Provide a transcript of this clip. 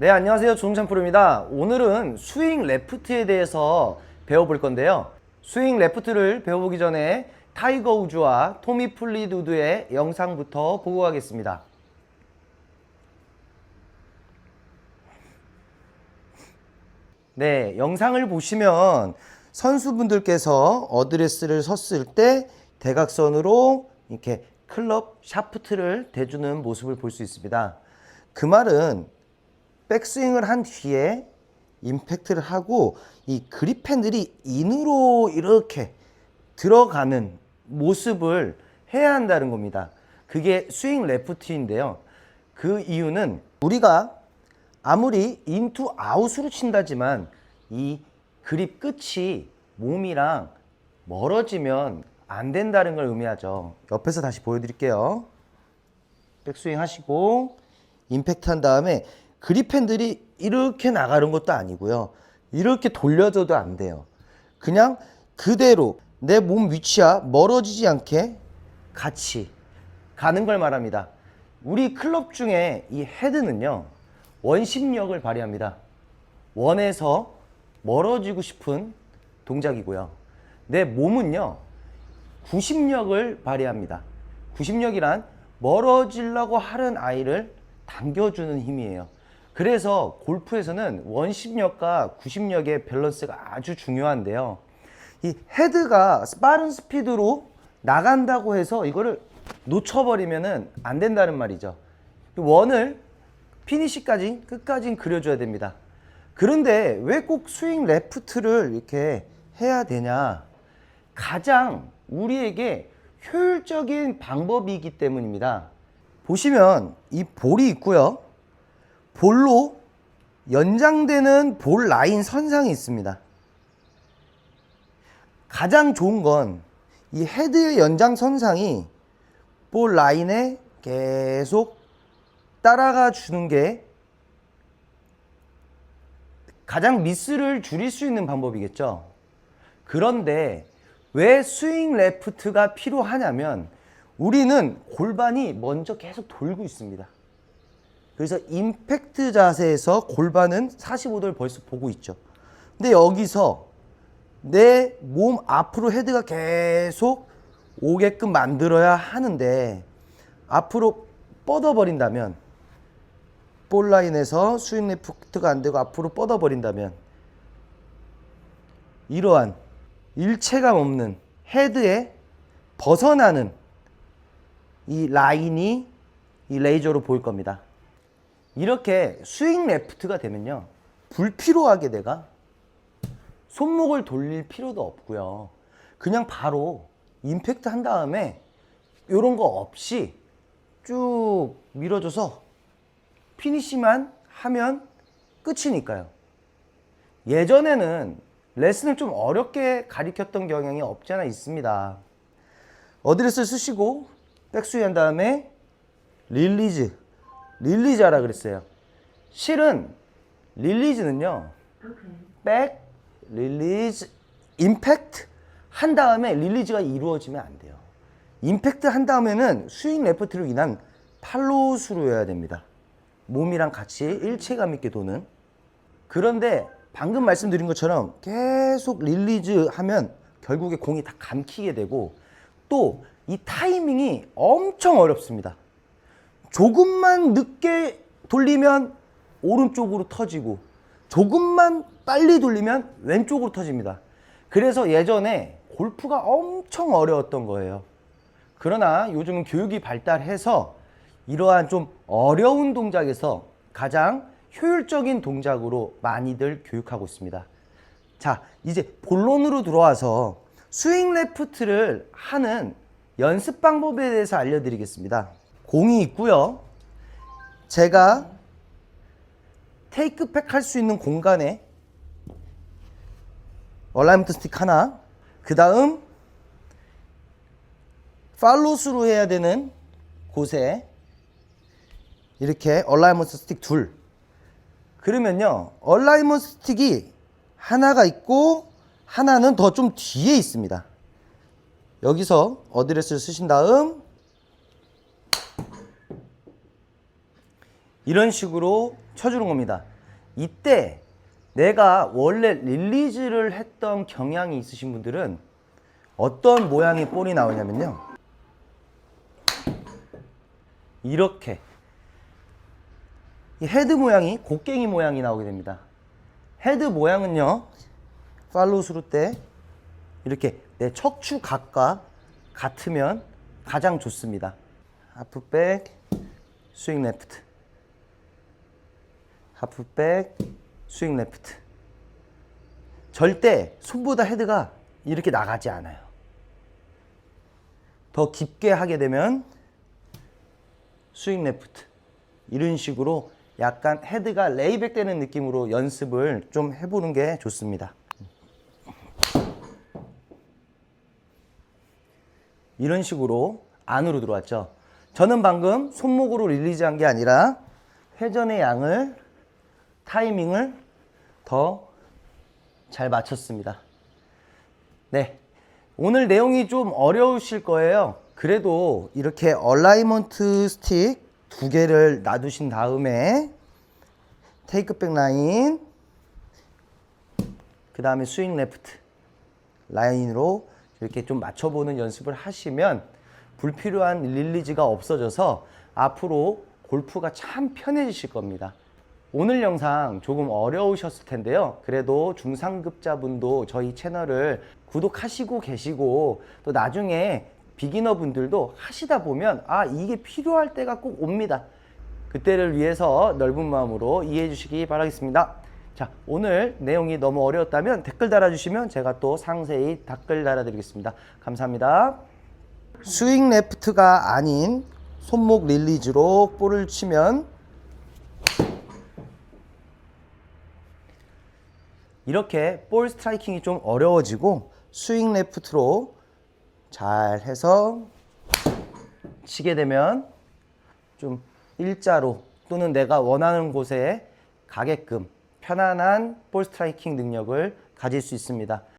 네, 안녕하세요. 조동찬 프로입니다. 오늘은 스윙 레프트에 대해서 배워볼 건데요. 스윙 레프트를 배워보기 전에 타이거 우즈와 토미 플리두드의 영상부터 보고 가겠습니다. 네, 영상을 보시면 선수분들께서 어드레스를 섰을 때 대각선으로 이렇게 클럽 샤프트를 대주는 모습을 볼 수 있습니다. 그 말은 백스윙을 한 뒤에 임팩트를 하고 이 그립 핸들이 인으로 이렇게 들어가는 모습을 해야 한다는 겁니다. 그게 스윙 레프트인데요. 그 이유는 우리가 아무리 인투 아웃으로 친다지만 이 그립 끝이 몸이랑 멀어지면 안 된다는 걸 의미하죠. 옆에서 다시 보여드릴게요. 백스윙 하시고 임팩트 한 다음에 그립 핸들이 이렇게 나가는 것도 아니고요. 이렇게 돌려줘도 안 돼요. 그냥 그대로 내 몸 위치와 멀어지지 않게 같이 가는 걸 말합니다. 우리 클럽 중에 이 헤드는요, 원심력을 발휘합니다. 원에서 멀어지고 싶은 동작이고요. 내 몸은요, 구심력을 발휘합니다. 구심력이란 멀어지려고 하는 아이를 당겨주는 힘이에요. 그래서 골프에서는 원심력과 구심력의 밸런스가 아주 중요한데요. 이 헤드가 빠른 스피드로 나간다고 해서 이거를 놓쳐버리면 안 된다는 말이죠. 원을 피니시까지 끝까지 그려줘야 됩니다. 그런데 왜 꼭 스윙 레프트를 이렇게 해야 되냐? 가장 우리에게 효율적인 방법이기 때문입니다. 보시면 이 볼이 있고요. 볼로 연장되는 볼 라인 선상이 있습니다. 가장 좋은 건 이 헤드의 연장 선상이 볼 라인에 계속 따라가 주는 게 가장 미스를 줄일 수 있는 방법이겠죠. 그런데 왜 스윙 레프트가 필요하냐면 우리는 골반이 먼저 계속 돌고 있습니다. 그래서 임팩트 자세에서 골반은 45도를 벌써 보고 있죠. 근데 여기서 내 몸 앞으로 헤드가 계속 오게끔 만들어야 하는데 앞으로 뻗어버린다면 볼 라인에서 스윙 레프트가 안 되고 앞으로 뻗어버린다면 이러한 일체감 없는 헤드에 벗어나는 이 라인이 이 레이저로 보일 겁니다. 이렇게 스윙 레프트가 되면요. 불필요하게 내가 손목을 돌릴 필요도 없고요. 그냥 바로 임팩트 한 다음에 이런 거 없이 쭉 밀어줘서 피니시만 하면 끝이니까요. 예전에는 레슨을 좀 어렵게 가리켰던 경향이 없지 않아 있습니다. 어드레스 쓰시고 백스윙 한 다음에 릴리즈 릴리즈 하라 그랬어요. 실은 릴리즈는요. 백 릴리즈 임팩트 한 다음에 릴리즈가 이루어지면 안 돼요. 임팩트 한 다음에는 스윙 레프트로 인한 팔로우스로 해야 됩니다. 몸이랑 같이 일체감 있게 도는. 그런데 방금 말씀드린 것처럼 계속 릴리즈 하면 결국에 공이 다 감키게 되고 또 이 타이밍이 엄청 어렵습니다. 조금만 늦게 돌리면 오른쪽으로 터지고 조금만 빨리 돌리면 왼쪽으로 터집니다. 그래서 예전에 골프가 엄청 어려웠던 거예요. 그러나 요즘은 교육이 발달해서 이러한 좀 어려운 동작에서 가장 효율적인 동작으로 많이들 교육하고 있습니다. 자, 이제 본론으로 들어와서 스윙 레프트를 하는 연습 방법에 대해서 알려드리겠습니다. 공이 있고요. 제가 테이크백 할 수 있는 공간에 얼라이먼트 스틱 하나, 그 다음 팔로스로 해야 되는 곳에 이렇게 얼라이먼트 스틱 둘. 그러면요, 얼라이먼트 스틱이 하나가 있고 하나는 더 좀 뒤에 있습니다. 여기서 어드레스를 쓰신 다음 이런 식으로 쳐주는 겁니다. 이때 내가 원래 릴리즈를 했던 경향이 있으신 분들은 어떤 모양의 볼이 나오냐면요. 이렇게 이 헤드 모양이 곡괭이 모양이 나오게 됩니다. 헤드 모양은요. 팔로우스루 때 이렇게 내 척추 각과 같으면 가장 좋습니다. 하프백, 스윙 레프트. 하프백, 스윙 레프트. 절대 손보다 헤드가 이렇게 나가지 않아요. 더 깊게 하게 되면 스윙 레프트. 이런 식으로 약간 헤드가 레이백 되는 느낌으로 연습을 좀 해보는 게 좋습니다. 이런 식으로 안으로 들어왔죠. 저는 방금 손목으로 릴리즈한 게 아니라 회전의 양을 타이밍을 더 잘 맞췄습니다. 네. 오늘 내용이 좀 어려우실 거예요. 그래도 이렇게 얼라이먼트 스틱 두 개를 놔두신 다음에 테이크백 라인 그 다음에 스윙 레프트 라인으로 이렇게 좀 맞춰보는 연습을 하시면 불필요한 릴리즈가 없어져서 앞으로 골프가 참 편해지실 겁니다. 오늘 영상 조금 어려우셨을 텐데요. 그래도 중상급자분도 저희 채널을 구독하시고 계시고 또 나중에 비기너 분들도 하시다 보면 아 이게 필요할 때가 꼭 옵니다. 그때를 위해서 넓은 마음으로 이해해 주시기 바라겠습니다. 자, 오늘 내용이 너무 어려웠다면 댓글 달아주시면 제가 또 상세히 댓글 달아드리겠습니다. 감사합니다. 스윙 레프트가 아닌 손목 릴리즈로 볼을 치면 이렇게 볼 스트라이킹이 좀 어려워지고 스윙 레프트로 잘 해서 치게 되면 좀 일자로 또는 내가 원하는 곳에 가게끔 편안한 볼 스트라이킹 능력을 가질 수 있습니다.